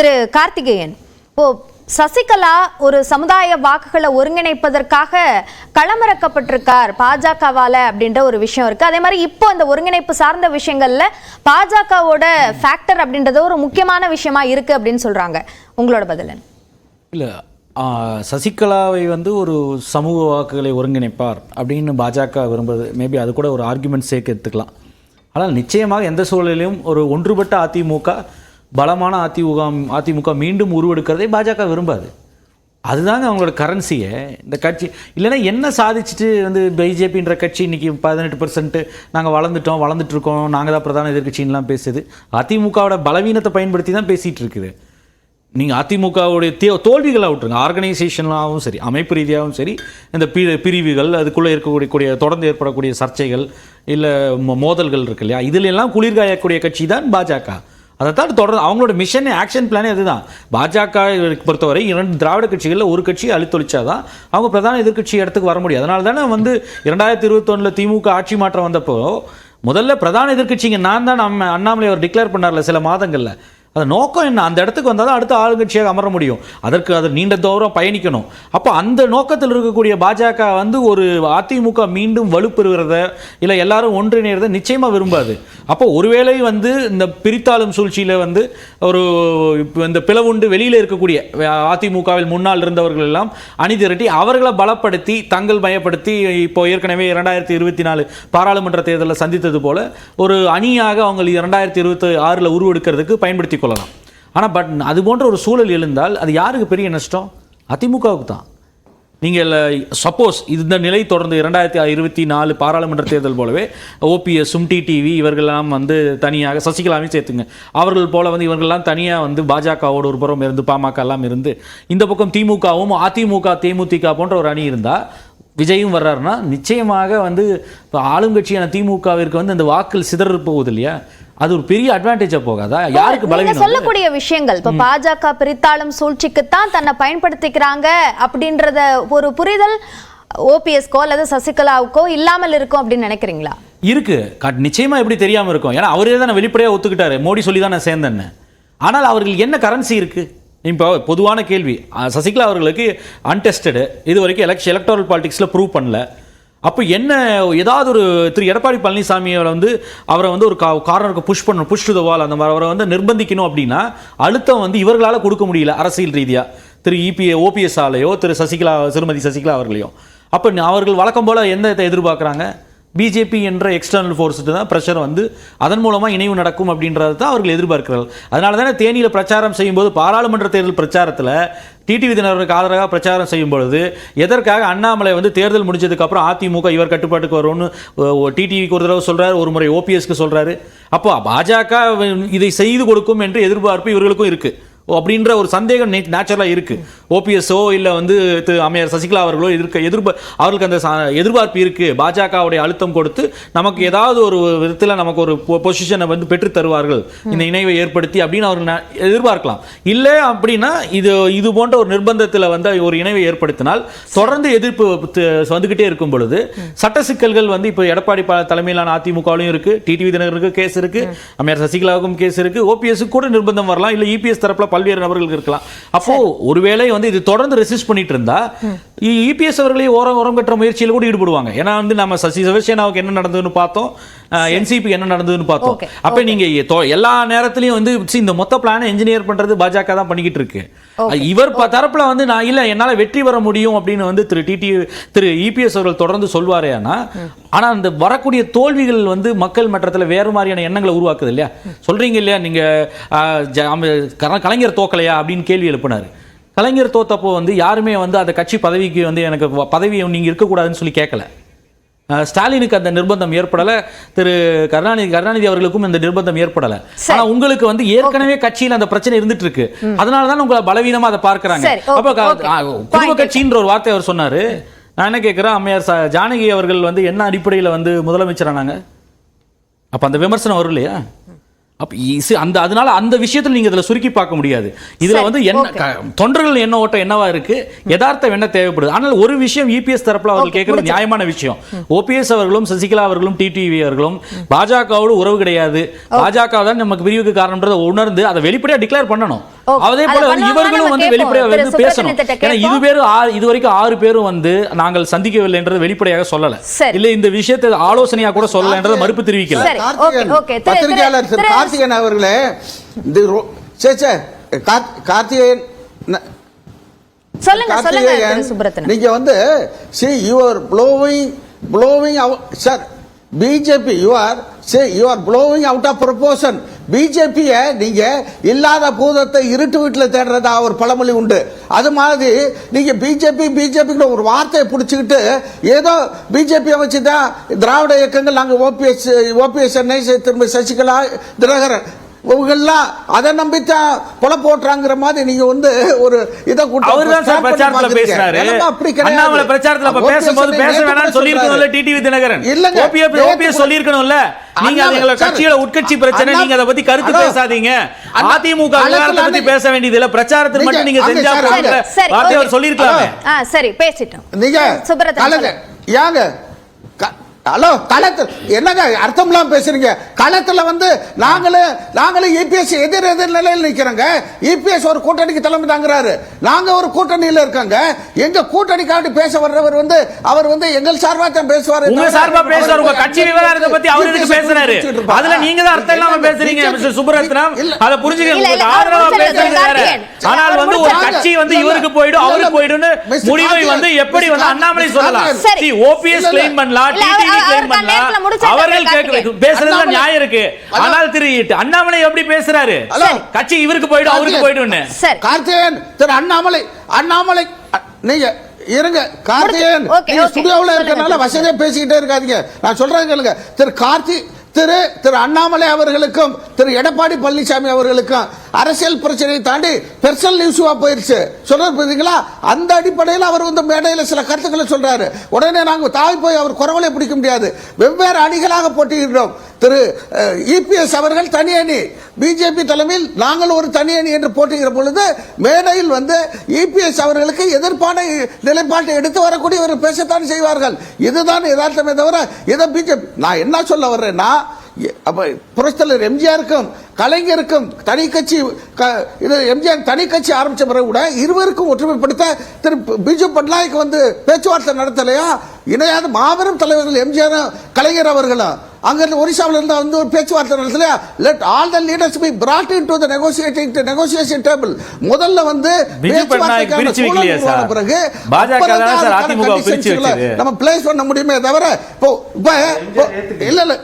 திரு கார்த்திகேயன். இப்போ சசிகலா ஒரு சமுதாய வாக்குகளை ஒருங்கிணைப்பதற்காக களமிறக்கப்பட்டிருக்கார் பாஜகவால அப்படின்ற ஒரு விஷயம் இருக்கு. அதே மாதிரி இப்போ அந்த ஒருங்கிணைப்பு சார்ந்த விஷயங்கள்ல பாஜகவோட ஃபேக்டர் அப்படின்றது ஒரு முக்கியமான விஷயமா இருக்கு அப்படின்னு சொல்றாங்க. உங்களோட பதிலன் இல்லை சசிகலாவை வந்து ஒரு சமூக வாக்குகளை ஒருங்கிணைப்பார் அப்படின்னு பாஜக விரும்புறது. மேபி அது கூட ஒரு ஆர்குமெண்ட் சேர்க்க எடுத்துக்கலாம். ஆனால் நிச்சயமாக எந்த சூழலிலும் ஒரு ஒன்றுபட்ட அதிமுக பலமான அதிமுக அதிமுக மீண்டும் உருவெடுக்கிறதை பாஜக விரும்பாது. அதுதாங்க அவங்களோட கரன்சியை இந்த கட்சி இல்லைன்னா என்ன சாதிச்சுட்டு வந்து பிஜேபின்ற கட்சி இன்றைக்கி பதினெட்டு பர்சன்ட்டு நாங்கள் வளர்ந்துட்டோம் வளர்ந்துட்டு இருக்கோம் நாங்கள் தான் பிரதான எதிர்கட்சின்லாம் பேசுது. அதிமுகவோட பலவீனத்தை பயன்படுத்தி தான் பேசிகிட்டு இருக்குது நீங்கள் அதிமுகவுடைய தே தோல்விகளை விட்டுருங்க. ஆர்கனைசேஷனாகவும் சரி அமைப்பு ரீதியாகவும் சரி இந்த பி பிரிவுகள் அதுக்குள்ளே இருக்கக்கூடிய கூடிய தொடர்ந்து ஏற்படக்கூடிய சர்ச்சைகள் இல்லை மோதல்கள் இருக்கு இல்லையா? இதில் எல்லாம் குளிர்காயக்கூடிய கட்சி தான் பாஜக. அதை தான் தொடர்ந்து அவங்களோட மிஷன் ஆக்ஷன் பிளானே அதுதான். பாஜக பொறுத்தவரை இரண்டு திராவிட கட்சிகளில் ஒரு கட்சியை அழித்தொழிச்சாதான் அவங்க பிரதான எதிர்க்கட்சி இடத்துக்கு வர முடியும். அதனால தானே வந்து இரண்டாயிரத்தி இருபத்தொன்னில் திமுக ஆட்சி மாற்றம் வந்தப்போ முதல்ல பிரதான எதிர்கட்சிங்க நான் தான் நம்ம அண்ணாமலை அவர் டிக்ளேர் பண்ணார்ல சில மாதங்களில். அது நோக்கம் என்ன? அந்த இடத்துக்கு வந்தால் தான் அடுத்த ஆளுங்கட்சியாக அமர முடியும். அதற்கு அது நீண்ட தூரம் பயணிக்கணும். அப்போ அந்த நோக்கத்தில் இருக்கக்கூடிய பாஜக வந்து ஒரு அதிமுக மீண்டும் வலுப்பெறுகிறத இல்லை எல்லாரும் ஒன்றிணைகிறத நிச்சயமாக விரும்பாது. அப்போ ஒருவேளை வந்து இந்த பிரித்தாளும் சூழ்ச்சியில் வந்து ஒரு இந்த பிளவுண்டு வெளியில் இருக்கக்கூடிய அதிமுகவில் முன்னால் இருந்தவர்கள் எல்லாம் அணி திரட்டி அவர்களை பலப்படுத்தி தங்கள் பயப்படுத்தி இப்போ ஏற்கனவே இரண்டாயிரத்தி இருபத்தி நாலு பாராளுமன்ற தேர்தலில் சந்தித்தது போல ஒரு அணியாக அவங்க இரண்டாயிரத்தி இருபத்தி ஆறில் உருவெடுக்கிறதுக்கு பயன்படுத்தி கொள்ளலாம் ஆனால் பட் அது போன்ற ஒரு சூழல் எழுந்தால் அது யாருக்கு பெரிய நஷ்டம்? அதிமுகவுக்கு தான். நீங்கள் சப்போஸ் இந்த நிலை தொடர்ந்து இரண்டாயிரத்தி இருபத்தி நாலு பாராளுமன்ற தேர்தல் போலவே ஓபிஎஸும் டிடிவி இவர்களெல்லாம் வந்து தனியாக சசிகலாவையும் சேர்த்துங்க. அவர்கள் போல வந்து இவர்கள்லாம் தனியாக வந்து பாஜகவோட ஒரு புறம் இருந்து பாமக எல்லாம் இருந்து இந்த பக்கம் திமுகவும் அதிமுக தேமுதிக போன்ற ஒரு அணி இருந்தால் விஜயும் வர்றாருன்னா நிச்சயமாக வந்து இப்போ ஆளுங்கட்சியான திமுகவிற்கு வந்து அந்த வாக்கள் சிதற போகுது இல்லையா? அது ஒரு பெரிய அட்வான்டேஜாக போகாதா? யாருக்கு பலவீனம் சொல்லக்கூடிய விஷயங்கள் இப்ப பாஜக பிரித்தாளும் சூழ்ச்சிக்குத்தான் தன்னை பயன்படுத்திக்கிறாங்க அப்படின்றத ஒரு புரிதல் ஓபிஎஸ்கோ அல்லது சசிகலாவுக்கோ இல்லாமல் இருக்கும் அப்படின்னு நினைக்கிறீங்களா? இருக்கு. நிச்சயமா எப்படி தெரியாம இருக்கும்? ஏன்னா அவரே தான் வெளிப்படையா ஒத்துக்கிட்டாரு. மோடி சொல்லி தான் நான் சேர்ந்தேன்னு. ஆனால் அவர்கள் என்ன கரன்சி இருக்கு? இப்போ பொதுவான கேள்வி. சசிகலா அவர்களுக்கு அன்டெஸ்டடு இது வரைக்கும் எலெக்ஷன் எலக்டோரல் பாலிடிக்ஸில் ப்ரூவ் பண்ணல. அப்போ என்ன ஏதாவது ஒரு திரு எடப்பாடி பழனிசாமி அவரை வந்து அவரை வந்து ஒரு காரணருக்கு புஷ் பண்ணணும் புஷ் டு த வால் அந்த மாதிரி அவரை வந்து நிர்பந்திக்கணும் அப்படின்னா அழுத்தம் வந்து இவர்களால் கொடுக்க முடியல அரசியல் ரீதியாக திரு இபிஏ ஓபிஎஸ் ஆலையோ திரு சசிகலா திருமதி சசிகலா அவர்களையோ. அப்போ அவர்கள் வழக்கம் போல் எந்த எதிர்பார்க்குறாங்க? பிஜேபி என்ற எக்ஸ்டர்னல் ஃபோர்ஸுக்கு தான் ப்ரெஷர் வந்து அதன் மூலமாக இணைவு நடக்கும் அப்படின்றது தான் அவர்கள் எதிர்பார்க்கிறார்கள். அதனால தானே தேனியில் பிரச்சாரம் செய்யும்போது பாராளுமன்ற தேர்தல் பிரச்சாரத்தில் டிடிவி தினருக்கு ஆதரவாக பிரச்சாரம் செய்யும் பொழுது எதற்காக அண்ணாமலை வந்து தேர்தல் முடிஞ்சதுக்கப்புறம் அதிமுக இவர் கட்டுப்பாட்டுக்கு வரும்னு டிடிவிக்கு ஒரு தடவை சொல்கிறார் ஒரு முறை ஓபிஎஸ்க்கு சொல்கிறாரு அப்போ பாஜக இதை செய்து கொடுக்கும் என்று எதிர்பார்ப்பு இவர்களுக்கும் இருக்குது அப்படின்ற ஒரு சந்தேகம் நேச்சுரலாக இருக்கு. ஓபிஎஸ்ஓ இல்லை வந்து திரு அம்மையார் சசிகலா அவர்களோ எதிர்க்க எதிர்ப்பு அவர்களுக்கு அந்த எதிர்பார்ப்பு இருக்கு. பாஜகவுடைய அழுத்தம் கொடுத்து நமக்கு ஏதாவது ஒரு விதத்தில் நமக்கு ஒரு பொசிஷனை வந்து பெற்று தருவார்கள். இந்த இணைவை ஏற்படுத்தி அப்படின்னு அவர் ந- எதிர்பார்க்கலாம். இல்லை அப்படின்னா இது இது போன்ற ஒரு நிர்பந்தத்தில் வந்து ஒரு இணைவை ஏற்படுத்தினால் தொடர்ந்து எதிர்ப்பு வந்துகிட்டே இருக்கும் பொழுது சட்ட சிக்கல்கள் வந்து இப்போ எடப்பாடி தலைமையிலான அதிமுகவிலும் இருக்கு டிடிவி தினகருக்கு கேஸ் இருக்கு அம்மையார் சசிகலாவுக்கும் கேஸ் இருக்கு. ஓபிஎஸ் கூட நிர்பந்தம் வரலாம். இல்ல இபிஎஸ் தரப்புல பல்வேறு நபர்கள் இருக்கலாம். அப்போ ஒருவேளை வந்து இது தொடர்ந்து ரெசிஸ்ட் பண்ணிட்டு இருந்தா இபிஎஸ் அவர்களே ஓரம் ஓரம் கட்டுற முயற்சியில் கூட ஈடுபடுவாங்க. ஏன்னா வந்து நம்ம சசி சிவசேனாவுக்கு என்ன நடந்ததுன்னு பார்த்தோம் என்சிபி என்ன நடந்ததுன்னு பார்த்தோம். அப்ப நீங்க எல்லா நேரத்திலயும் வந்து இந்த மொத்த பிளானை என்ஜினியர் பண்றது பாஜக தான் பண்ணிக்கிட்டு இருக்கு. இவர் தரப்புல வந்து நான் இல்ல என்னால வெற்றி பெற முடியும் அப்படின்னு வந்து திரு டிடி திரு இபிஎஸ் அவர்கள் தொடர்ந்து சொல்வாரே ஆனா ஆனா அந்த வரக்கூடிய தோல்விகள் வந்து மக்கள் மன்றத்துல வேறு மாதிரியான எண்ணங்களை உருவாக்குது இல்லையா? சொல்றீங்க இல்லையா? நீங்க ஆஹ், ஜ- அம- கர- கலைஞர் தோக்கலையா அப்படின்னு கேள்வி எழுப்பினாரு. கலைஞர் தோத்தப்போ வந்து யாருமே வந்து அந்த கட்சி பதவிக்கு வந்து எனக்கு வ- பதவி நீங்க இருக்கக்கூடாதுன்னு சொல்லி கேட்கல ஸ்டாலினுக்கு அந்த நிர்பந்தம் ஏற்படல. திரு கருணாநிதி கருணாநிதி அவர்களுக்கும் இந்த நிர்பந்தம் ஏற்படல. ஆனா உங்களுக்கு வந்து ஏற்கனவே கட்சியில அந்த பிரச்சனை இருந்துட்டு இருக்கு அதனால தான் உங்களை பலவீனமா அதை பார்க்கறாங்க. அப்ப குடும்ப கட்சின்ற ஒரு வார்த்தை அவர் சொன்னாரு. நான் என்ன கேட்கிறேன் அம்மையார் ச- ஜானகி அவர்கள் வந்து என்ன அடிப்படையில வந்து முதலமைச்சர் ஆனாங்க அப்ப அந்த விமர்சனம் வரும் இல்லையா அப்ப அந்த அதனால அந்த விஷயத்துல நீங்க இதுல சுருக்கி பார்க்க முடியாது. இதுல வந்து என்ன தொண்டர்கள் என்ன ஓட்டம் என்னவா இருக்கு? யதார்த்தம் என்ன தேவைப்படுது? ஆனால் ஒரு விஷயம் இபிஎஸ் தரப்புல அவர்கள் கேட்கறது நியாயமான விஷயம். ஓபிஎஸ் அவர்களும் சசிகலா அவர்களும் டிடிவி அவர்களும் பாஜகவோடு உறவு கிடையாது. பாஜக தான் நமக்கு பிரிவுக்கு காரணம்ன்றதை உணர்ந்து அதை வெளிப்படையா டிக்ளேர் பண்ணணும். அதே போல இவர்களும் வந்து கேட்போம். வெளிப்படையா திரு வந்து பேசணும் ஏன்னா இது. பேரும் இது வரைக்கும் ஆறு பேரும் வந்து நாங்கள் சந்திக்கவில்லைன்றது வெளிப்படையாக சொல்லல. இல்ல இந்த விஷயத்தை ஆலோசனையா கூட சொல்லலைன்றதை மறுப்பு தெரிவிக்கல பத்திரிகையாளர் திரு- திரு கார்த்திகேயன் அவர்களே சே சே கார்த்- கார்த்திகேயன் சொல்லுங்க சொல்லுங்க நீங்க வந்து are blowing blowing out sir BJP you are say you are blowing out of proportion பிஜேபியை நீங்கள் இல்லாத பூதத்தை இருட்டு வீட்டில் தேடுறதா ஒரு பழமொழி உண்டு. அது மாதிரி நீங்கள் பிஜேபி பிஜேபிங்கிற ஒரு வார்த்தையை பிடிச்சிக்கிட்டு ஏதோ பிஜேபியை வச்சு தான் திராவிட இயக்கங்கள் நாங்கள் ஓபிஎஸ் ஓபிஎஸ் சென்னை திரும்ப சசிகலா தினகரன் இவங்கெல்லாம் அதை நம்பித்தான் கொலை போட்டுறாங்கிற மாதிரி நீங்க வந்து ஒரு இதை கூட்டம் அவர்தான் சார் start பண்ணி பிரச்சாரத்துல. பேசினாரு. நிலைமை அப்படி கிடையாது. அண்ணாமலை பிரச்சாரத்துல பேசும்போது பேச வேணாம்னு சொல்லியிருக்கணும்ல. டிடிவி தினகரன் இல்லங்க, ஓபிஎஸ் சொல்லியிருக்கணும்ல? நீங்க எங்களை கட்சியோட உட்கட்சி பிரச்சனை நீங்க அதை பத்தி கருத்து பேசாதீங்க. அதிமுக விவகாரத்தை பத்தி பேச வேண்டியது இல்ல. பிரச்சாரத்தில் மட்டும் நீங்க செஞ்சா ஓகே. அவர் சொல்லியிருக்கலாமே. சரி பேசிட்டோம். நீங்க கலங்க ஏங்க ஹலோ களத்தில் என்னங்க அர்த்தம்லாம் பேசுறீங்க? களத்துல வந்து நாங்களே நாங்களே இபிஎஸ் எதிர் எதிர் நிலையில் நிக்கிறோங்க. இபிஎஸ் ஒரு கூட்டணிக்கு தலைமை தாங்குறாரு. நாங்க ஒரு கூட்டணியில இருக்கோங்க. எங்க கூட்டணிக்காண்டி பேச வர்றவர் வந்து அவர் வந்து எங்கள் சார்பா தான் பேசுவார். உங்க சார்பா பேசுறாரு உங்க கட்சி விவகாரத்தை பத்தி அவர் எதுக்கு பேசுறாரு? அதுல நீங்க தான் அர்த்தம் இல்லாம பேசுறீங்க மிஸ்டர் சுப்ரத்னம் அத புரிஞ்சுக்க ஆதரவா பேசுறது. ஆனால் வந்து ஒரு. கட்சி வந்து. இவருக்கு போயிடும் அவருக்கு. போயிடும்னு முடிவை வந்து எப்படி வந்து அண்ணாமலை. சொல்லலாம் சரி. இல்ல. claim பண்ணலாம் டிடிவி நேரத்துல பண்ணலாம் அவர்கள் கேட்க கார்த்திகேயன். பேசுறதுல நியாயம் இருக்கு ஆனால் திரு அண்ணாமலை எப்படி பேசுறாரு. கட்சி இவருக்கு போயிடும் அவருக்கு. போயிடும்னு சரி கார்த்திகேயன் திரு அண்ணாமலை அண்ணாமலை நீங்க இருங்க கார்த்திகேயன் நீங்க. ஸ்டுடியோவில். இருக்கறனால வசதியா பேசிக்கிட்டே இருக்காதீங்க நான் சொல்றேன் கேளுங்க திரு கார்த்தி திரு திரு அண்ணாமலை அவர்களுக்கும் திரு எடப்பாடி பழனிசாமி அவர்களுக்கும் அரசியல் பிரச்சனையை தாண்டி பெர்சனல் இஷ்யூவா போயிருச்சு. சொல்றது பார்த்தீங்களா அந்த அடிப்படையில் அவர் வந்து மேடையில் சில கருத்துக்களை சொல்றாரு. உடனே நாங்கள் தாய் போய் அவர் குரவலை பிடிக்க முடியாது. வெவ்வேறு அணிகளாக போட்டியிடுறோம். திரு இபிஎஸ் அவர்கள் தனி அணி பிஜேபி தலைமையில் நாங்கள் ஒரு தனி அணி என்று போட்டுகிற பொழுது மேடையில் வந்து இபிஎஸ் அவர்களுக்கு எதிர்ப்பான நிலைப்பாட்டை எடுத்து வரக்கூடிய ஒரு பேசத்தான் செய்வார்கள். இதுதான் யதார்த்தமே தவிர இதை பிஜேபி நான் என்ன சொல்ல வர்றேன்னா எ- புரட்சித்தலைவர் எம்ஜிஆருக்கும் கலைஞருக்கும் தனி கட்சி க- இது எம்ஜிஆர் தனி கட்சி ஆரம்பிச்ச பிறகு கூட இருவருக்கும் ஒற்றுமைப்படுத்த திரு பிஜு பட்நாயக் வந்து பேச்சுவார்த்தை நடத்தலையா? இணையாத மாபெரும் தலைவர்கள் எம்ஜிஆர் கலைஞர் அவர்களும் அங்க இருந்து ஒரிசாவில் இருந்து வந்து ஒரு பேச்சுவார்த்தை நடத்தலையா let all the leaders be brought into the negotiating negotiation table முதல்ல வந்து? பிறகு? நம்ம பிளேஸ் பண்ண முடியுமே தவிர இப்போ இப்போ இல்ல இல்ல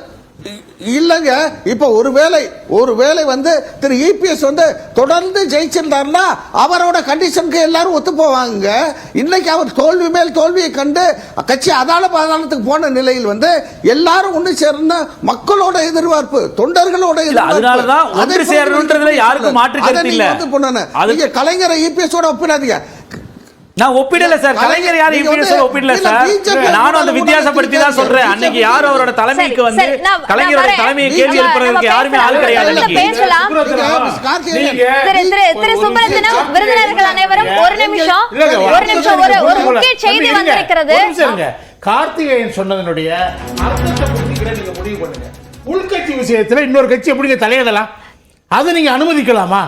இல்லங்க இப்ப ஒருவேளை ஒருவேளை வந்து திரு இபிஎஸ் வந்து தொடர்ந்து ஜெயிச்சிருந்தாருன்னா அவரோட கண்டிஷனுக்கு எல்லாரும் ஒத்து போவாங்க இன்னைக்கு அவர் தோல்வி மேல் தோல்வியை கண்டு கட்சி அதால பாதாளத்துக்கு போன நிலையில் வந்து எல்லாரும் ஒண்ணு சேர்ந்த மக்களோட எதிர்பார்ப்பு தொண்டர்களோட எதிர்பார்ப்பு. ஒன்று யாருக்கும் மாற்று கருத்து இல்ல. கலைஞரை இபிஎஸ் ஓட ஒப்பிடாதீங்க நான் ஒப்பிடல சார் கலைஞர் யாரும் இபிஎஸ் வந்து- ஒப்பிடல சார் நானும் அந்த வித்தியாசப்படுத்தி தான் சொல்றேன். அன்னைக்கு யாரும் அவரோட தலைமைக்கு வந்து கலைஞரோட. தலைமையை கேள்வி எழுப்புறதுக்கு யாருமே ஆள். கிடையாது விருந்தினர்கள் அனைவரும் ஒரு நிமிஷம் ஒரு நிமிஷம் ஒரு ஒரு முக்கிய செய்தி வந்திருக்கிறது. கார்த்திகேயன் சொன்னதனுடைய அர்த்தத்தை புரிஞ்சுக்கிற நீங்க முடிவு பண்ணுங்க. உள்கட்சி விஷயத்துல இன்னொரு கட்சி எப்படிங்க தலையிடலாம் அது நீங்க அனுமதிக்கலாமா?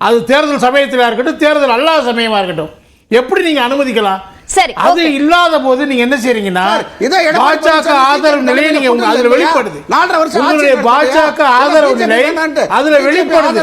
அது தேர்தல் சமயத்திலா இருக்கட்டும் தேர்தல் அல்லாத சமயமா இருக்கட்டும். எப்படி நீங்க அனுமதிக்கலாம் சரி, அது. இல்லாத போது நீங்க என்ன செய்றீங்கன்னா பாஜக ஆதரவு நிலையை நீங்க உங்க அதுல? வெளிப்படுது நாலரை வருஷம்? பாஜக ஆதரவு நிலை. அதுல வெளிப்படுது